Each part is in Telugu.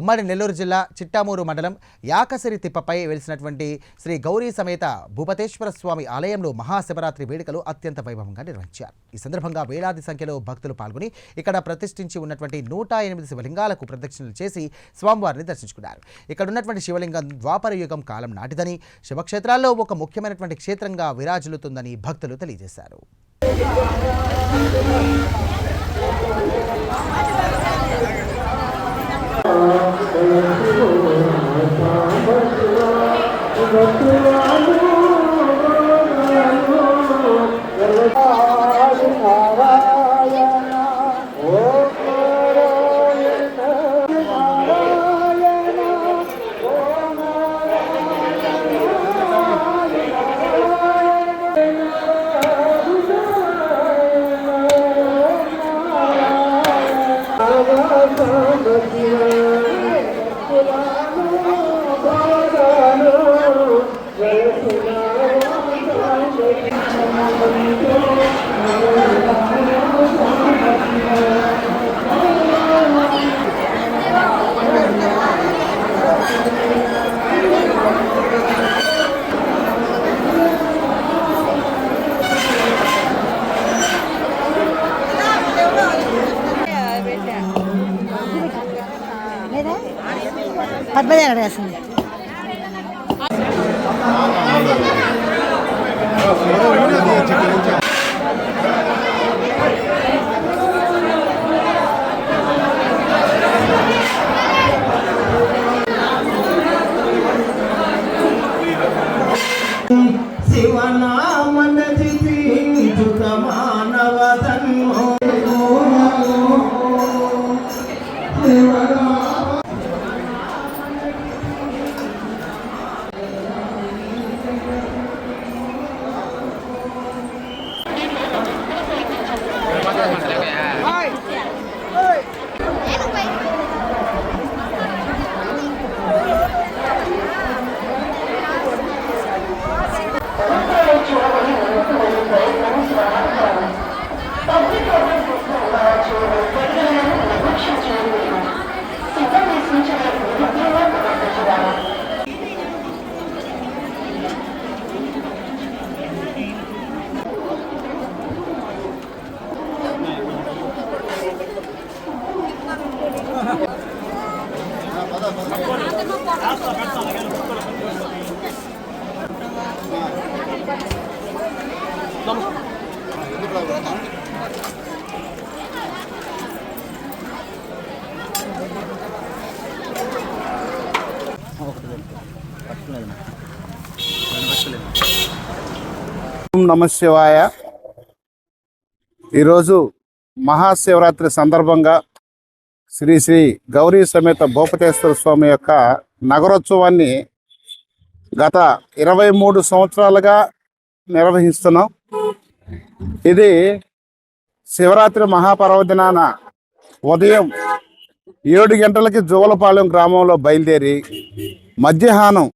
ఉమ్మడి నెల్లూరు జిల్లా చిట్టామూరు మండలం యాకసిరి తిప్పపై వెలిసినటువంటి శ్రీ గౌరీ సమేత భూపతేశ్వర స్వామి ఆలయంలో మహాశివరాత్రి వేడుకలు అత్యంత వైభవంగా నిర్వహించారు. ఈ సందర్భంగా వేలాది సంఖ్యలో భక్తులు పాల్గొని ఇక్కడ ప్రతిష్ఠించి ఉన్నటువంటి నూట ఎనిమిది శివలింగాలకు ప్రదక్షిణలు చేసి స్వామివారిని దర్శించుకున్నారు. ఇక్కడ ఉన్నటువంటి శివలింగం ద్వాపర యుగం కాలం నాటిదని శివక్షేత్రాల్లో ఒక ముఖ్యమైనటువంటి క్షేత్రంగా విరాజిల్లుతుందని భక్తులు తెలియజేశారు. Oh. పద్మజ వేసింది ఓం నమ శివాయ. ఈరోజు మహాశివరాత్రి సందర్భంగా శ్రీ శ్రీ గౌరీ సమేత భూపతేశ్వర స్వామి యొక్క నగరోత్సవాన్ని గత ఇరవై మూడు సంవత్సరాలుగా నిర్వహిస్తున్నాం. ఇది శివరాత్రి మహాపర్వదినాన ఉదయం ఏడు గంటలకి జువలపాలెం గ్రామంలో బయలుదేరి మధ్యాహ్నం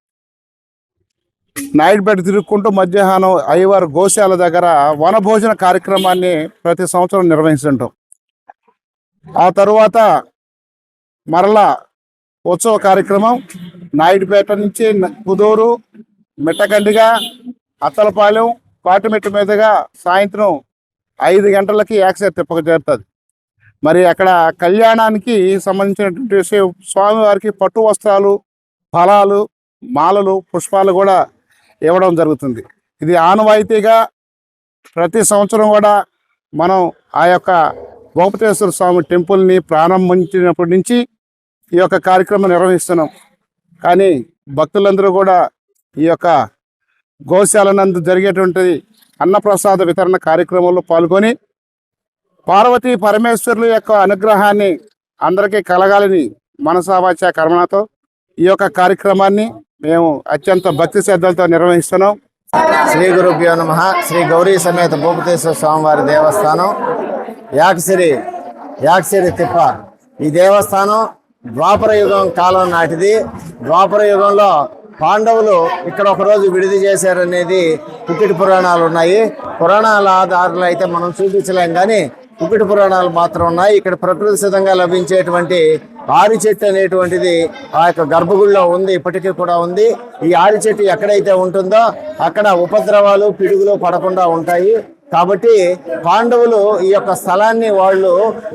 నాయుడుపేట తిరుగుకుంటూ మధ్యాహ్నం అయ్యవారు గోశాల దగ్గర వనభోజన కార్యక్రమాన్ని ప్రతి సంవత్సరం నిర్వహిస్తుంటాం. ఆ తరువాత మరలా ఉత్సవ కార్యక్రమం నాయుడుపేట నుంచి కుదూరు మిట్టకండిగా అత్తలపాలెం పాటిమెట్టు మీదుగా సాయంత్రం ఐదు గంటలకి యాక్సెట్ తిప్పక చేరుతుంది. మరి అక్కడ కళ్యాణానికి సంబంధించినటువంటి విషయం స్వామివారికి పట్టు వస్త్రాలు ఫలాలు మాలలు పుష్పాలు కూడా ఇవ్వడం జరుగుతుంది. ఇది ఆనవాయితీగా ప్రతి సంవత్సరం కూడా మనం ఆ యొక్క గోపతేశ్వర స్వామి టెంపుల్ని ప్రారంభించినప్పటి నుంచి ఈ యొక్క కార్యక్రమం నిర్వహిస్తున్నాం. కానీ భక్తులందరూ కూడా ఈ యొక్క గోశాల నందు జరిగేటువంటి అన్నప్రసాద వితరణ కార్యక్రమంలో పాల్గొని పార్వతీ పరమేశ్వరుల యొక్క అనుగ్రహాన్ని అందరికీ కలగాలని మనసావాచ కర్మణతో ఈ యొక్క కార్యక్రమాన్ని మేము అత్యంత భక్తి శ్రద్ధలతో నిర్వహిస్తున్నాం. శ్రీ గురుభ్యో నమ. శ్రీ గౌరీ సమేత భూపతేశ్వర స్వామివారి దేవస్థానం. యాక్సిరి యాక్సిరి తిప్ప. ఈ దేవస్థానం ద్వాపర యుగం కాలం నాటిది. ద్వాపర యుగంలో పాండవులు ఇక్కడ ఒకరోజు విడిది చేశారనేది పుట్టిటి పురాణాలు ఉన్నాయి. పురాణాల ఆధారాలు అయితే మనం చూపించలేం కానీ కుకిట పురాణాలు మాత్రం ఉన్నాయి. ఇక్కడ ప్రకృతి సిద్ధంగా లభించేటువంటి ఆరి చెట్టు అనేటువంటిది ఆ యొక్క గర్భగుడిలో ఉంది ఇప్పటికీ కూడా ఉంది. ఈ ఆరి చెట్టు ఎక్కడైతే ఉంటుందో అక్కడ ఉపద్రవాలు పిడుగులు పడకుండా ఉంటాయి. కాబట్టి పాండవులు ఈ యొక్క స్థలాన్ని వాళ్ళు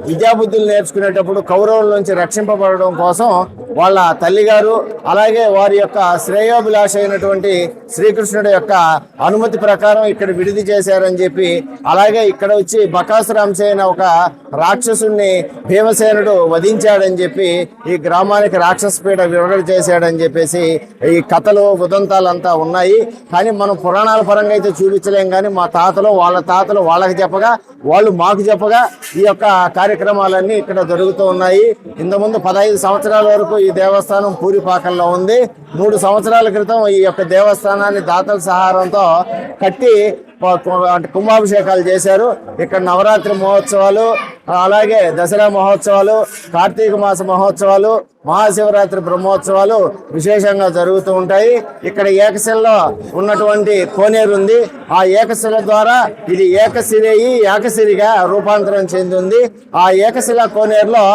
విద్యాబుద్ధులు నేర్చుకునేటప్పుడు కౌరవుల నుంచి రక్షింపబడడం కోసం వాళ్ళ తల్లిగారు అలాగే వారి యొక్క శ్రేయోభిలాష అయినటువంటి శ్రీకృష్ణుడి యొక్క అనుమతి ప్రకారం ఇక్కడ విడిది చేశారని చెప్పి అలాగే ఇక్కడ వచ్చి బకాసురాంశ అయిన ఒక రాక్షసుని భీమసేనుడు వధించాడని చెప్పి ఈ గ్రామానికి రాక్షస పీడ విడుదల చేశాడని చెప్పేసి ఈ కథలు ఉదంతాలు అంతా ఉన్నాయి. కానీ మనం పురాణాల పరంగా అయితే చూపించలేం కానీ మా తాతలు వాళ్ళ తాతలు వాళ్ళకి చెప్పగా వాళ్ళు మాకు చెప్పగా ఈ యొక్క కార్యక్రమాలన్నీ ఇక్కడ జరుగుతూ ఉన్నాయి. ఇంతకుముందు పదహైదు సంవత్సరాల వరకు ఈ దేవస్థానం పూరిపాకల్లో ఉంది. మూడు సంవత్సరాల క్రితం ఈ యొక్క దేవస్థానాన్ని దాతల సహారంతో కట్టి అంటే కుంభాభిషేకాలు చేశారు. ఇక్కడ నవరాత్రి మహోత్సవాలు అలాగే దసరా మహోత్సవాలు కార్తీక మాస మహోత్సవాలు మహాశివరాత్రి బ్రహ్మోత్సవాలు విశేషంగా జరుగుతూ ఉంటాయి. ఇక్కడ ఏకశిలలో ఉన్నటువంటి కోనేరు ఉంది. ఆ ఏకశిల ద్వారా ఇది ఏకశిరేయి ఏకశిలిగా రూపాంతరం చెందింది. ఆ ఏకశిల కోనేరులో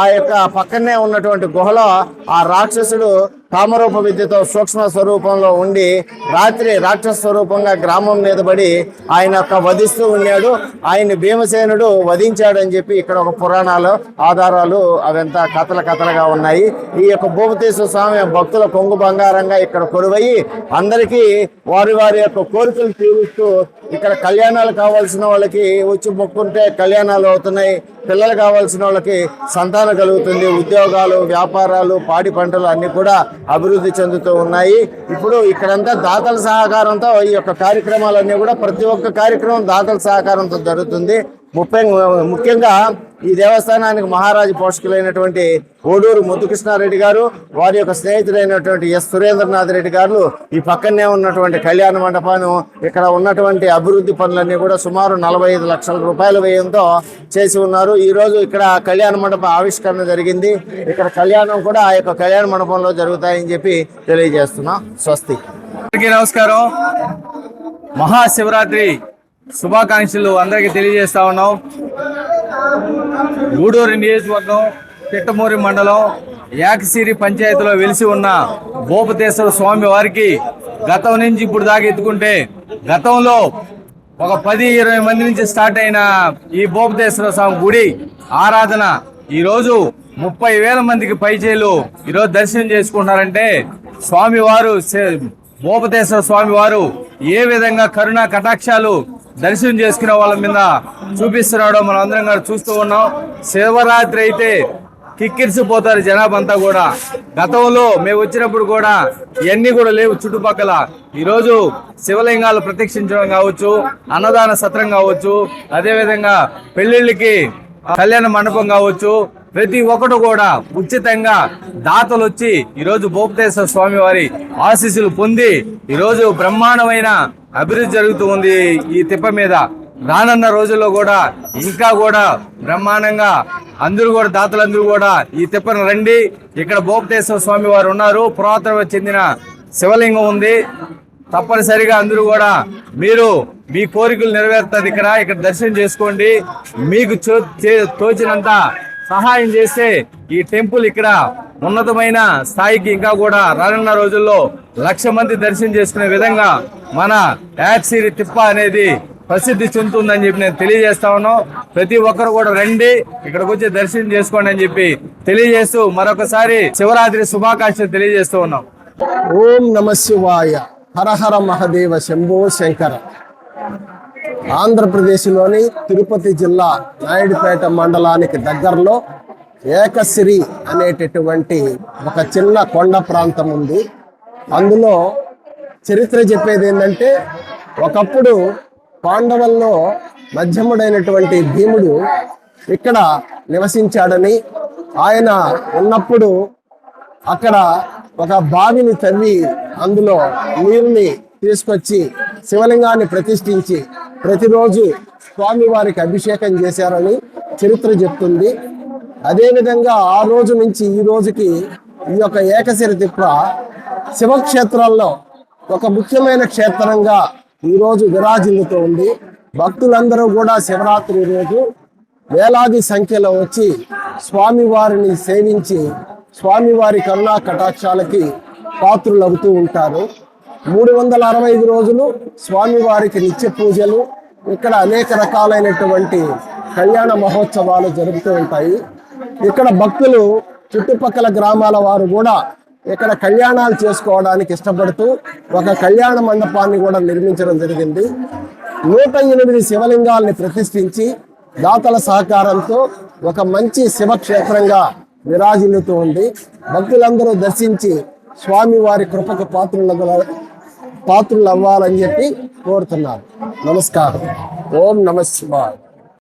ఆ యొక్క పక్కనే ఉన్నటువంటి గుహలో ఆ రాక్షసుడు కామరూప విద్యతో సూక్ష్మ స్వరూపంలో ఉండి రాత్రి రాక్షస స్వరూపంగా గ్రామం మీద పడి ఆయన యొక్క వధిస్తూ ఉన్నాడు. ఆయన భీమసేనుడు వధించాడని చెప్పి ఇక్కడ ఒక పురాణాలు ఆధారాలు అవంతా కథల కథలుగా ఉన్నాయి. ఈ యొక్క భూపతేశ్వర స్వామి భక్తుల కొంగు బంగారంగా ఇక్కడ కొరువయ్యి అందరికీ వారి వారి యొక్క కోరికలు తీరుస్తూ ఇక్కడ కళ్యాణాలు కావాల్సిన వాళ్ళకి వచ్చి మొక్కుంటే కళ్యాణాలు అవుతున్నాయి. పిల్లలు కావాల్సిన వాళ్ళకి సంతానం కలుగుతుంది. ఉద్యోగాలు వ్యాపారాలు పాడి పంటలు అన్నీ కూడా అభివృద్ధి చెందుతూ ఉన్నాయి. ఇప్పుడు ఇక్కడంతా దాతల సహకారంతో ఈ యొక్క కార్యక్రమాలన్నీ కూడా ప్రతి ఒక్క కార్యక్రమం దాతల సహకారంతో జరుగుతుంది. ముప్పై ముఖ్యంగా ఈ దేవస్థానానికి మహారాజు పోషకులైనటువంటి ఓడూరు ముద్దుకృష్ణారెడ్డి గారు వారి యొక్క స్నేహితుడైనటువంటి ఎస్ సురేంద్రనాథ్ రెడ్డి గారు ఈ పక్కనే ఉన్నటువంటి కళ్యాణ మండపాన్ని ఇక్కడ ఉన్నటువంటి అభివృద్ధి పనులన్నీ కూడా సుమారు నలభై ఐదు లక్షల రూపాయల వ్యయంతో చేసి ఉన్నారు. ఈ రోజు ఇక్కడ కళ్యాణ మండప ఆవిష్కరణ జరిగింది. ఇక్కడ కళ్యాణం కూడా ఆ యొక్క కళ్యాణ మండపంలో జరుగుతాయని చెప్పి తెలియజేస్తున్నాం. స్వస్తి. నమస్కారం. మహాశివరాత్రి. శుభాకాంక్షలు అందరికీ తెలియజేస్తా ఉన్నాం. గూడూరు నియోజకవర్గం తిట్టమూరి మండలం యాకసిరి పంచాయతీలో వెలిసి ఉన్న భూపతేశ్వర స్వామి వారికి గతం నుంచి ఇప్పుడు దాకా ఎత్తుకుంటే గతంలో ఒక పది ఇరవై మంది నుంచి స్టార్ట్ అయిన ఈ భూపతేశ్వర స్వామి గుడి ఆరాధన ఈరోజు ముప్పై వేల మందికి పైచేలు ఈరోజు దర్శనం చేసుకుంటున్నారంటే స్వామివారు భూపతేశ్వర స్వామివారు ఏ విధంగా కరుణా కటాక్షాలు దర్శనం చేసుకునే వాళ్ళ మీద చూపిస్తున్నాడో మనం అందరం కూడా చూస్తూ ఉన్నాం. శివరాత్రి అయితే కిక్కిరిసిపోతారు జనాభా అంతా కూడా. గతంలో మేము వచ్చినప్పుడు కూడా ఇవన్నీ కూడా లేవు చుట్టుపక్కల. ఈరోజు శివలింగాలు ప్రత్యక్షించడం కావచ్చు అన్నదాన సత్రం కావచ్చు అదేవిధంగా పెళ్ళిళ్ళకి కళ్యాణ మండపం కావచ్చు ప్రతి ఒక్కటి కూడా ఉచితంగా దాతలు వచ్చి ఈరోజు భూపతేశ్వర స్వామి వారి ఆశీస్సులు పొంది ఈరోజు బ్రహ్మాండమైన అభివృద్ధి జరుగుతూ ఉంది ఈ తిప్ప మీద. రానున్న రోజుల్లో కూడా ఇంకా కూడా బ్రహ్మాండంగా అందరూ కూడా దాతలందరూ కూడా ఈ తిప్పను రండి. ఇక్కడ భూపతేశ్వర స్వామి వారు ఉన్నారు. పురాతన చెందిన శివలింగం ఉంది. తప్పనిసరిగా అందరూ కూడా మీరు మీ కోరికలు నెరవేరుతుంది ఇక్కడ. ఇక్కడ దర్శనం చేసుకోండి. మీకు తోచినంత సహాయం చేస్తే ఈ టెంపుల్ ఇక్కడ ఉన్నతమైన స్థాయికి ఇంకా కూడా రానున్న రోజుల్లో లక్ష మంది దర్శనం చేసుకునే విధంగా మన యాక్సిరి తిప్ప అనేది ప్రసిద్ధి చెందుతుందని చెప్పి నేను తెలియజేస్తా ఉన్నాను. ప్రతి ఒక్కరు కూడా రండి ఇక్కడికి వచ్చి దర్శనం చేసుకోండి అని చెప్పి తెలియజేస్తూ మరొకసారి శివరాత్రి శుభాకాంక్షలు తెలియజేస్తూ ఉన్నాం. ఓం నమ శివాయ. హరహర మహదేవ శంభో శంకర. ఆంధ్రప్రదేశ్లోని తిరుపతి జిల్లా నాయుడుపేట మండలానికి దగ్గరలో ఏకసిరి అనేటటువంటి ఒక చిన్న కొండ ప్రాంతం ఉంది. అందులో చరిత్ర చెప్పేది ఏంటంటే ఒకప్పుడు పాండవుల్లో మధ్యముడైనటువంటి భీముడు ఇక్కడ నివసించాడని ఆయన ఉన్నప్పుడు అక్కడ ఒక బావిని తవ్వి అందులో నీరుని తీసుకొచ్చి శివలింగాన్ని ప్రతిష్ఠించి ప్రతిరోజు స్వామివారికి అభిషేకం చేశారని చరిత్ర చెప్తుంది. అదేవిధంగా ఆ రోజు నుంచి ఈ రోజుకి ఈ యొక్క ఏకశిర తిప్ప శివక్షేత్రాల్లో ఒక ముఖ్యమైన క్షేత్రంగా ఈ రోజు విరాజిల్లుతూ ఉంది. భక్తులందరూ కూడా శివరాత్రి రోజు వేలాది సంఖ్యలో వచ్చి స్వామివారిని సేవించి స్వామివారి కరుణా కటాక్షాలకి పాత్రులవుతూ ఉంటారు. మూడు వందల అరవై ఐదు రోజులు స్వామివారికి నిత్య పూజలు ఇక్కడ అనేక రకాలైనటువంటి కళ్యాణ మహోత్సవాలు జరుగుతూ ఉంటాయి. ఇక్కడ భక్తులు చుట్టుపక్కల గ్రామాల వారు కూడా ఇక్కడ కళ్యాణాలు చేసుకోవడానికి ఇష్టపడుతూ ఒక కళ్యాణ మండపాన్ని కూడా నిర్మించడం జరిగింది. నూట ఎనిమిది శివలింగాల్ని ప్రతిష్ఠించి దాతల సహకారంతో ఒక మంచి శివక్షేత్రంగా విరాజిల్లుతూ ఉంది భక్తులందరూ దర్శించి స్వామివారి కృపకు పాత్రులు పాత్రులు అవ్వాలని చెప్పి కోరుతున్నారు. నమస్కారం. ఓం నమ శివాయ.